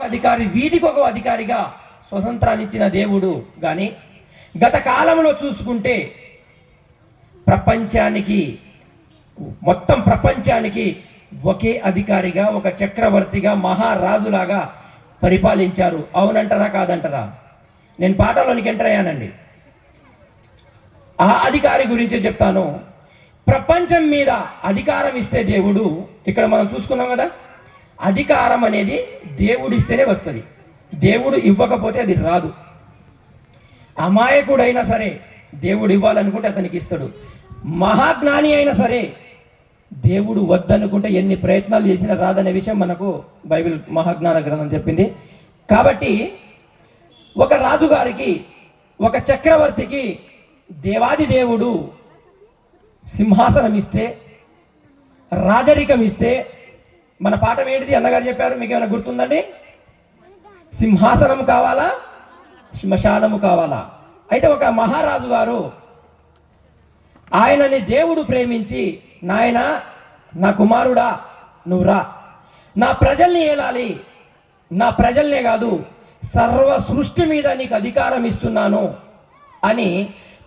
అధికారి వీధికి ఒక అధికారిగా స్వతంత్రాన్ని ఇచ్చిన దేవుడు. కానీ గత కాలంలో చూసుకుంటే ప్రపంచానికి మొత్తం ప్రపంచానికి ఒకే అధికారిగా ఒక చక్రవర్తిగా మహారాజులాగా పరిపాలించారు. అవునంటారా కాదంటారా? నేను పాటలోనికి ఎంటర్ అయ్యానండి. ఆ అధికారి గురించి చెప్తాను. ప్రపంచం మీద అధికారం ఇస్తే దేవుడు ఇక్కడ మనం చూసుకున్నాం కదా? అధికారం అనేది దేవుడిస్తేనే వస్తుంది. దేవుడు ఇవ్వకపోతే అది రాదు. అమాయకుడైనా సరే దేవుడు ఇవ్వాలనుకుంటే అతనికి ఇస్తాడు. మహాజ్ఞాని అయినా సరే దేవుడు వద్దనుకుంటే ఎన్ని ప్రయత్నాలు చేసినా రాదనే విషయం మనకు బైబిల్ మహాజ్ఞాన గ్రంథం చెప్పింది. కాబట్టి ఒక రాజుగారికి ఒక చక్రవర్తికి దేవాది దేవుడు సింహాసనం ఇస్తే రాజరికం ఇస్తే మన పాఠం ఏంటిది? అన్నగారు చెప్పారు మీకు ఏమైనా గుర్తుందండి? సింహాసనం కావాలా? శ్మశానము కావాలా? అయితే ఒక మహారాజు గారు ఆయనని దేవుడు ప్రేమించి నాయన నా కుమారుడా నువ్వు రా. నా ప్రజల్ని ఏలాలి? నా ప్రజల్నే కాదు సర్వ సృష్టి మీద నీకు అధికారం ఇస్తున్నాను అని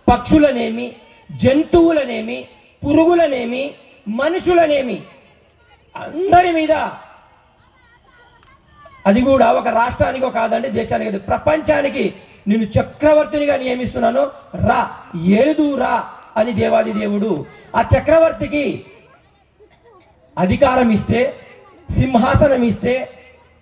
పక్షులనేమి జంతువులనేమి పురుగులనేమి మనుషులనేమి అందరి మీద. అది కూడా ఒక రాష్ట్రానికో కాదండి దేశానికి కాదు. ప్రపంచానికి నేను చక్రవర్తినిగా నియమిస్తున్నాను. రా ఏదు రా అని దేవాది దేవుడు. ఆ చక్రవర్తికి అధికారం ఇస్తే సింహాసనం ఇస్తే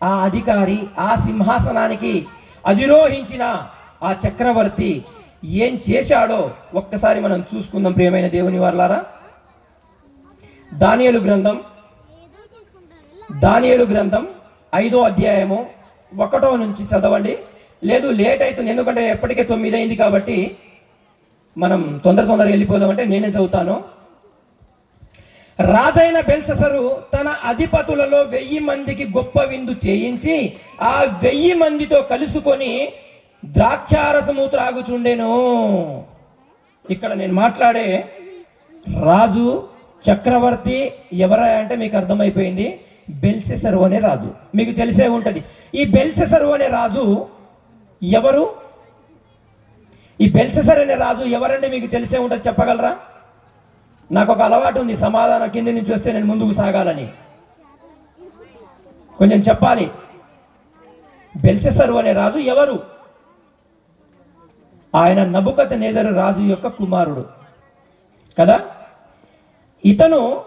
ఆ అధికారి ఆ సింహాసనానికి అధిరోహించిన ఆ చక్రవర్తి ఏం చేశాడో ఒక్కసారి మనం చూసుకుందాం ప్రియమైన దేవుని వర్లారా. దానియలు గ్రంథం దానియలు గ్రంథం ఐదో అధ్యాయము ఒకటో నుంచి చదవండి. లేదు లేట్ అవుతుంది ఎందుకంటే ఎప్పటికే తొమ్మిది అయింది కాబట్టి మనం తొందర తొందరగా వెళ్ళిపోదామంటే నేనే చదువుతాను. రాజైన బెల్ససరు తన అధిపతులలో వెయ్యి మందికి గొప్ప విందు చేయించి ఆ వెయ్యి మందితో కలుసుకొని ద్రాక్షారసము త్రాగుచుండెను ఇక్కడ నేను మాట్లాడే రాజు చక్రవర్తి ఎవరా అంటే మీకు అర్థమైపోయింది. బెల్సెసరు అనే రాజు. మీకు తెలిసే ఉంటుంది. ఈ బెల్సెసరు అనే రాజు ఎవరు? ఈ బెల్సెసర్ అనే రాజు ఎవరంటే మీకు తెలిసే ఉంటుంది చెప్పగలరా? నాకు ఒక అలవాటు ఉంది సమాధానం కింద నుంచి వస్తే నేను ముందుకు సాగాలని. కొంచెం చెప్పాలి. బెల్సెసరు అనే రాజు ఎవరు? ఆయన నబుకత నేదరు రాజు యొక్క కుమారుడు. కదా? ఇతను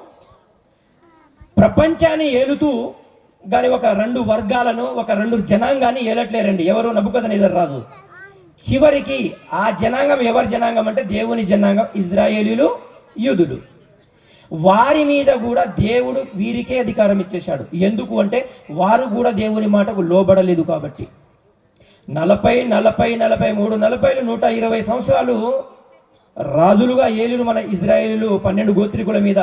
ప్రపంచాన్ని ఏలుతూ కానీ ఒక రెండు వర్గాలను ఒక రెండు జనాంగాన్ని ఏలట్లేరండి. ఎవరు? నబుకథని ఎదురు రాదు చివరికి ఆ జనాంగం ఎవరి జనాంగం అంటే దేవుని జనాంగం ఇజ్రాయేలీలు యూదులు. వారి మీద కూడా దేవుడు వీరికే అధికారం ఇచ్చేశాడు. ఎందుకు అంటే వారు కూడా దేవుని మాటకు లోబడలేదు కాబట్టి. నలభై నలభై నలభై మూడు నలభైలు నూట ఇరవై సంవత్సరాలు రాజులుగా ఏలురు మన ఇజ్రాయేలీలు పన్నెండు గోత్రికుల మీద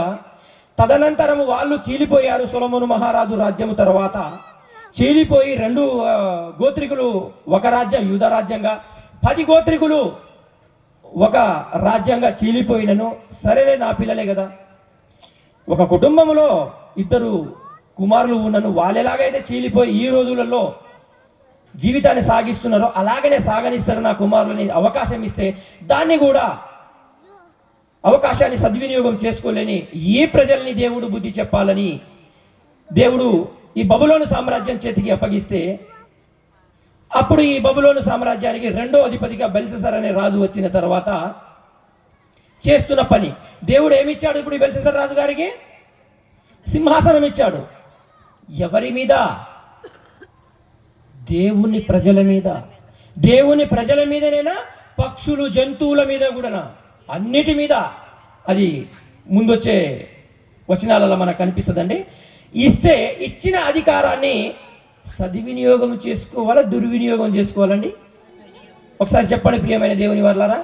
తదనంతరము వాళ్ళు చీలిపోయారు సొలమును మహారాజు రాజ్యము తర్వాత. చీలిపోయి రెండు గోత్రికులు ఒక రాజ్యం యూధ రాజ్యంగా. పది గోత్రికులు ఒక రాజ్యంగా చీలిపోయినను. సరేలే నా పిల్లలే కదా. ఒక కుటుంబంలో ఇద్దరు కుమారులు ఉన్నను. వాళ్ళు ఎలాగైతే చీలిపోయి ఈ రోజులలో జీవితాన్ని సాగిస్తున్నారో అలాగనే సాగనిస్తారు నా కుమారులని అవకాశం ఇస్తే. దాన్ని కూడా అవకాశాన్ని సద్వినియోగం చేసుకోలేని ఈ ప్రజల్ని దేవుడు బుద్ధి చెప్పాలని దేవుడు ఈ బబులోను సామ్రాజ్యం చేతికి అప్పగిస్తే అప్పుడు ఈ బబులోను సామ్రాజ్యానికి రెండో అధిపతిగా బెల్సెసర్ అనే రాజు వచ్చిన తర్వాత చేస్తున్న పని. దేవుడు ఏమిచ్చాడు ఇప్పుడు ఈ బెల్సెసర్ రాజు గారికి? సింహాసనం ఇచ్చాడు. ఎవరి మీద? దేవుని ప్రజల మీద. దేవుని ప్రజల మీదనేనా? పక్షులు జంతువుల మీద కూడానా? అన్నిటి మీద అది ముందొచ్చే వచనాలలో మనకు కనిపిస్తుందండి. ఇస్తే ఇచ్చిన అధికారాన్ని సద్వినియోగం చేసుకోవాలా దుర్వినియోగం చేసుకోవాలండి? ఒకసారి చెప్పండి ప్రియమైన దేవుని వాళ్ళారా